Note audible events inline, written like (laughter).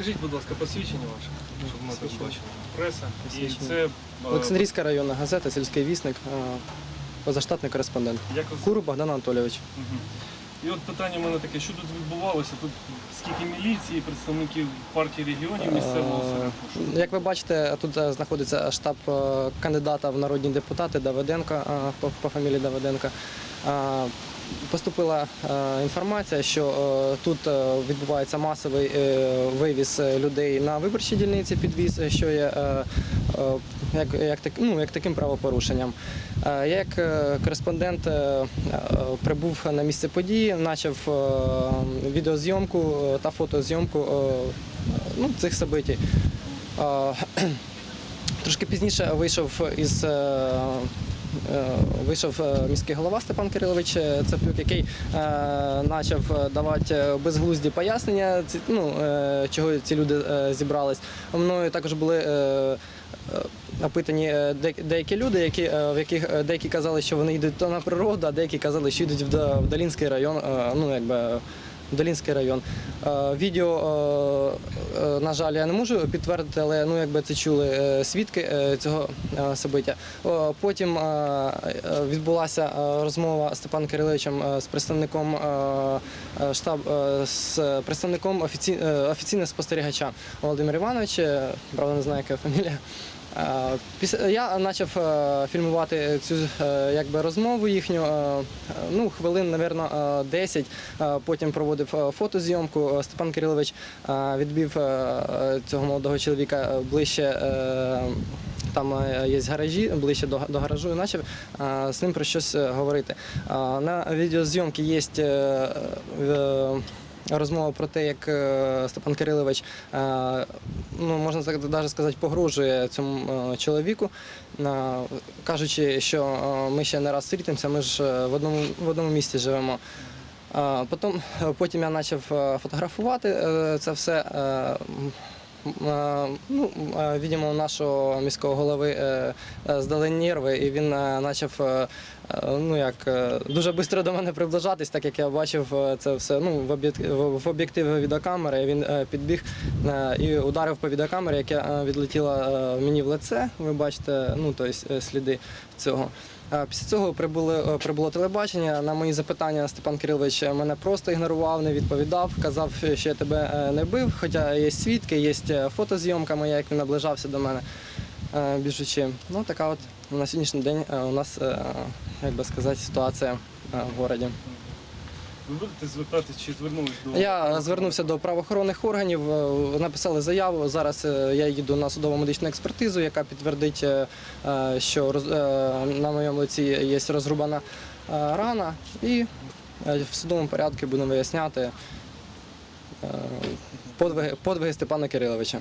Покажіть, будь ласка, посвідчення ваше, щоб ми так бачили. Преса. І Посвідчення. це е, Олександрійська районна газета, сільський вісник, е, позаштатний кореспондент. як вас- Куру Богдан Анатолійович. Мгм. І от питання в мене таке, що тут відбувалося? Тут скільки міліції, представників партії регіонів місцевого Е, середку? Як ви бачите, тут е, знаходиться штаб е, кандидата в народні депутати Давиденка е, по, по фамілії Давиденка. Е, Поступила е, інформація, що е, тут е, відбувається масовий вивіз людей на виборчі дільниці, підвіз, що є як, як, ну, як таким правопорушенням. Я як кореспондент прибув на місце події, почав відеозйомку та фотозйомку ну, цих событий. (clears throat) Трошки пізніше вийшов із. Е, Вийшов е, міський голова Степан Кирилович е, Цапюк, який почав давати безглузді пояснення, ну, чого ці люди зібрались. Мною також були опитані деякі люди, які, в яких деякі казали, що вони йдуть на природу, а деякі казали, що йдуть в До- Долінський район. Ну, якби Долінський район. Е, Відео, е, е, на жаль, я не можу підтвердити, але ну, якби це чули свідки цього собиття. Потім відбулася розмова Степаном Кириловичем з представником штаб з представником офіційного спостерігача Володимир Іванович, е, правда не знаю, яка фамілія. Е, я почав е, фільмувати цю е, якби розмову їхню. Ну, хвилин, напевно, 10. Е, Потім проводив фотозйомку. Степан Кирилович відбив цього молодого чоловіка ближче. Там є гаражі, ближче до, до гаражу, і почав з ним про щось говорити. На відеозйомці є розмова про те, як е, Степан Кирилович, е, ну можна так навіть сказати, погрожує цьому е, чоловіку, кажучи, що ми ще не раз зустрітимося, ми ж в одному, в одному місті живемо. Потім, потім я почав фотографувати це все. Ну, видимо, у нашого міського голови е, е, здали нерви, і він почав е, ну, як, дуже швидко до мене приближатись, так як я бачив це все ну, в об'єк- в- в відеокамери. Він підбіг і ударив по відеокамері, яка відлетіла мені в лице. Ви бачите ну, тобто, сліди цього. Е, Після цього прибули, е, прибуло телебачення. На мої запитання Степан Кирилович мене просто ігнорував, не відповідав. Казав, що я тебе е, не бив. Хоча є свідки, є е, фотозйомка моя, як він наближався до мене е, біжучи. Ну така от на сьогоднішній день е, у нас, е, як би сказати, ситуація е, в городі. Ви будете звертатись чи звернулись до Я звернувся до правоохоронних органів, е, написали заяву. Зараз е, я їду на судово медичну експертизу, яка підтвердить, е, що на моєму лиці є розрубана рана, і в судовому порядку будемо виясняти подвиги Степана Кириловича.